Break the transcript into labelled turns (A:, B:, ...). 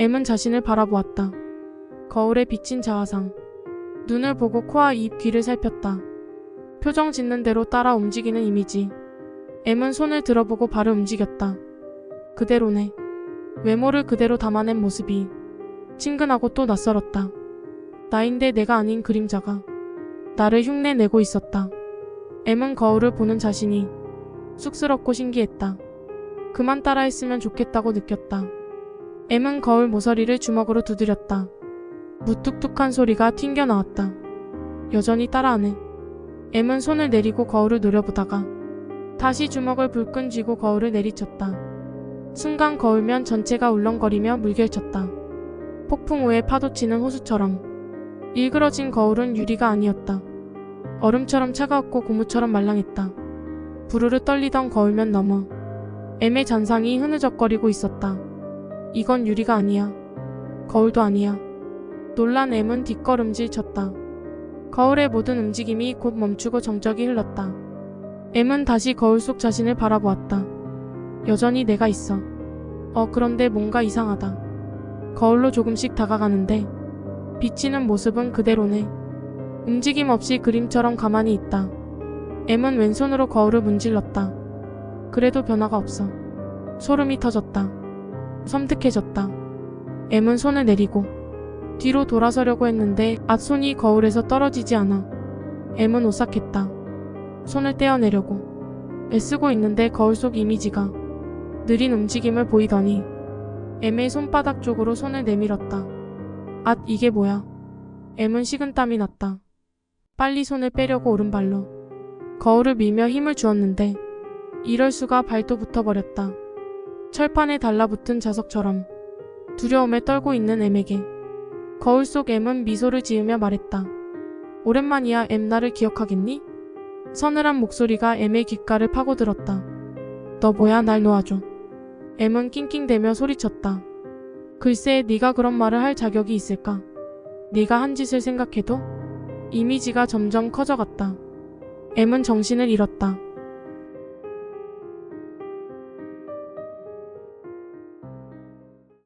A: M은 자신을 바라보았다. 거울에 비친 자화상. 눈을 보고 코와 입, 귀를 살폈다. 표정 짓는 대로 따라 움직이는 이미지. M은 손을 들어보고 발을 움직였다. 그대로네. 외모를 그대로 담아낸 모습이 친근하고 또 낯설었다. 나인데 내가 아닌 그림자가 나를 흉내내고 있었다. M은 거울을 보는 자신이 쑥스럽고 신기했다. 그만 따라했으면 좋겠다고 느꼈다. M은 거울 모서리를 주먹으로 두드렸다. 무뚝뚝한 소리가 튕겨 나왔다. 여전히 따라하네. M은 손을 내리고 거울을 노려보다가 다시 주먹을 불끈 쥐고 거울을 내리쳤다. 순간 거울면 전체가 울렁거리며 물결쳤다. 폭풍 후에 파도치는 호수처럼 일그러진 거울은 유리가 아니었다. 얼음처럼 차가웠고 고무처럼 말랑했다. 부르르 떨리던 거울면 너머 M의 잔상이 흐느적거리고 있었다. 이건 유리가 아니야. 거울도 아니야. 놀란 M은 뒷걸음질 쳤다. 거울의 모든 움직임이 곧 멈추고 정적이 흘렀다. M은 다시 거울 속 자신을 바라보았다. 여전히 내가 있어. 어, 그런데 뭔가 이상하다. 거울로 조금씩 다가가는데 비치는 모습은 그대로네. 움직임 없이 그림처럼 가만히 있다. M은 왼손으로 거울을 문질렀다. 그래도 변화가 없어. 소름이 터졌다. 섬뜩해졌다. M은 손을 내리고 뒤로 돌아서려고 했는데 앞손이 거울에서 떨어지지 않아. M은 오싹했다. 손을 떼어내려고 애쓰고 있는데 거울 속 이미지가 느린 움직임을 보이더니 M의 손바닥 쪽으로 손을 내밀었다. 앗 이게 뭐야? M은 식은땀이 났다. 빨리 손을 빼려고 오른발로 거울을 밀며 힘을 주었는데 이럴 수가 발도 붙어버렸다. 철판에 달라붙은 자석처럼 두려움에 떨고 있는 M에게 거울 속 M은 미소를 지으며 말했다. 오랜만이야 M 나를 기억하겠니? 서늘한 목소리가 M의 귓가를 파고들었다. 너 뭐야 날 놓아줘. M은 낑낑대며 소리쳤다. 글쎄 네가 그런 말을 할 자격이 있을까? 네가 한 짓을 생각해도 이미지가 점점 커져갔다. M은 정신을 잃었다.